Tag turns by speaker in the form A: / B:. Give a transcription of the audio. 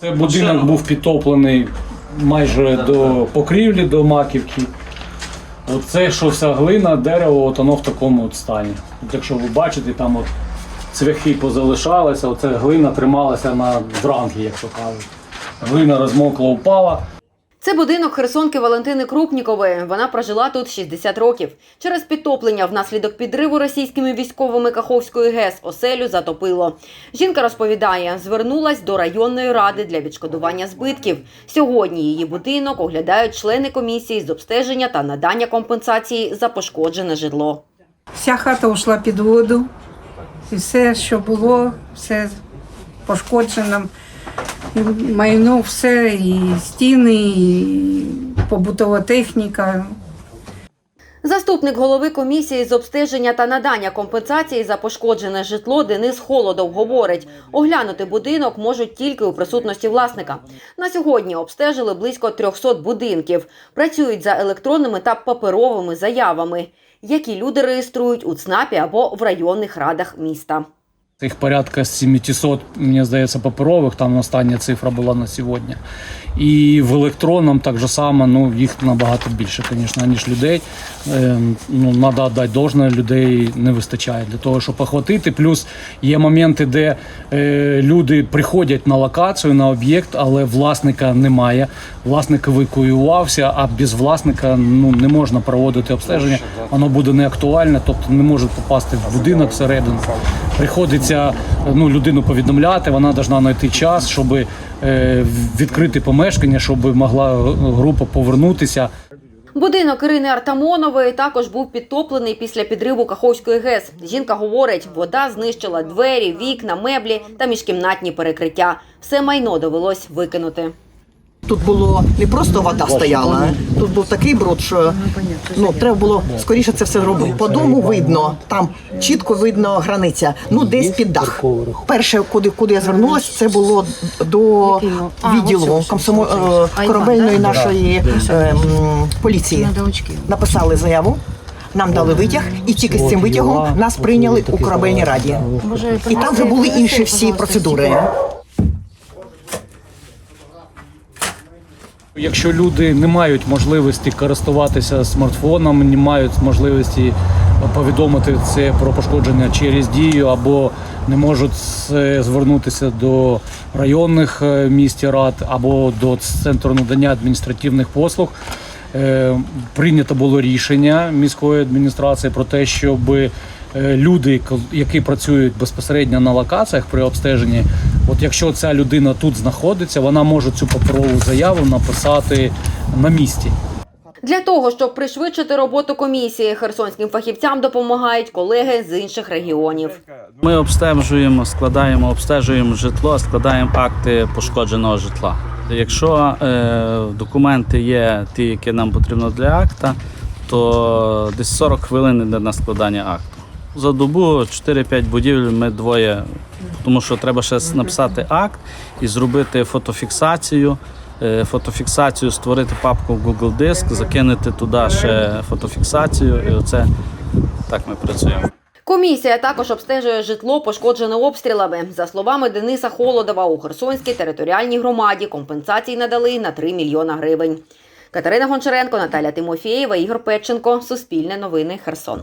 A: Це будинок був підтоплений майже до покрівлі, до маківки. Оце, що вся глина, дерево, от воно в такому от стані. От якщо ви бачите, там от цвяхи позалишалися, оце глина трималася на дрангі, як то кажуть. Глина розмокла, упала.
B: Це будинок херсонки Валентини Крупнікової. Вона прожила тут 60 років. Через підтоплення внаслідок підриву російськими військовими Каховської ГЕС оселю затопило. Жінка розповідає, звернулась до районної ради для відшкодування збитків. Сьогодні її будинок оглядають члени комісії з обстеження та надання компенсації за пошкоджене житло.
C: Вся хата йшла під воду, і все, що було, все пошкоджено. Майно, все, і стіни, і побутова техніка.
B: Заступник голови комісії з обстеження та надання компенсації за пошкоджене житло Денис Холодов говорить, оглянути будинок можуть тільки у присутності власника. На сьогодні обстежили близько 300 будинків. Працюють за електронними та паперовими заявами, які люди реєструють у ЦНАПі або в районних радах міста.
A: Їх порядка 700, мені здається, паперових, там остання цифра була на сьогодні. І в електронному так же само, ну їх набагато більше, звісно, ніж людей. Е, ну, треба дати должне, людей не вистачає для того, щоб охватити. Плюс є моменти, де е, люди приходять на локацію, на об'єкт, але власника немає. Власник евакуювався, а без власника ну, не можна проводити обстеження. Воно буде не актуальне, тобто не можуть попасти в будинок всередину. Приходиться ну, людину повідомляти, вона повинна знайти час, щоб е, відкрити помешкання, щоб могла група повернутися.
B: Будинок Ірини Артамонової також був підтоплений після підриву Каховської ГЕС. Жінка говорить, вода знищила двері, вікна, меблі та міжкімнатні перекриття. Все майно довелось викинути.
D: Тут було не просто вода стояла, тут був такий бруд, що ну треба було скоріше це все робити. По дому видно, там чітко видно границя. Ну десь під дах. Перше, куди куди я звернулася, це було до відділу комсомо е, корабельної нашої е, м, поліції. Написали заяву. Нам дали витяг, і тільки з цим витягом нас прийняли у корабельній раді. І там вже були інші всі процедури.
A: Якщо люди не мають можливості користуватися смартфоном, не мають можливості повідомити це про пошкодження через дію, або не можуть звернутися до районних е, міських рад або до центру надання адміністративних послуг. Е, Прийнято було рішення міської адміністрації про те, щоб е, люди, які працюють безпосередньо на локаціях при обстеженні, от якщо ця людина тут знаходиться, вона може цю паперову заяву написати на місці.
B: Для того, щоб пришвидшити роботу комісії, херсонським фахівцям допомагають колеги з інших регіонів.
E: Ми обстежуємо, складаємо, обстежуємо житло, складаємо акти пошкодженого житла. Якщо е, документи є ті, які нам потрібно для акта, то десь 40 хвилин йде на складання акту. За добу 4-5 будівель ми двоє, тому що треба ще написати акт і зробити фотофіксацію. Е, Фотофіксацію створити папку в Google Диск, закинути туди ще фотофіксацію, і оце так ми працюємо.
B: Комісія також обстежує житло, пошкоджене обстрілами. За словами Дениса Холодова, у Херсонській територіальній громаді компенсації надали на 3 мільйона гривень. Катерина Гончаренко, Наталя Тимофєєва, Ігор Петченко. Суспільне новини. Херсон.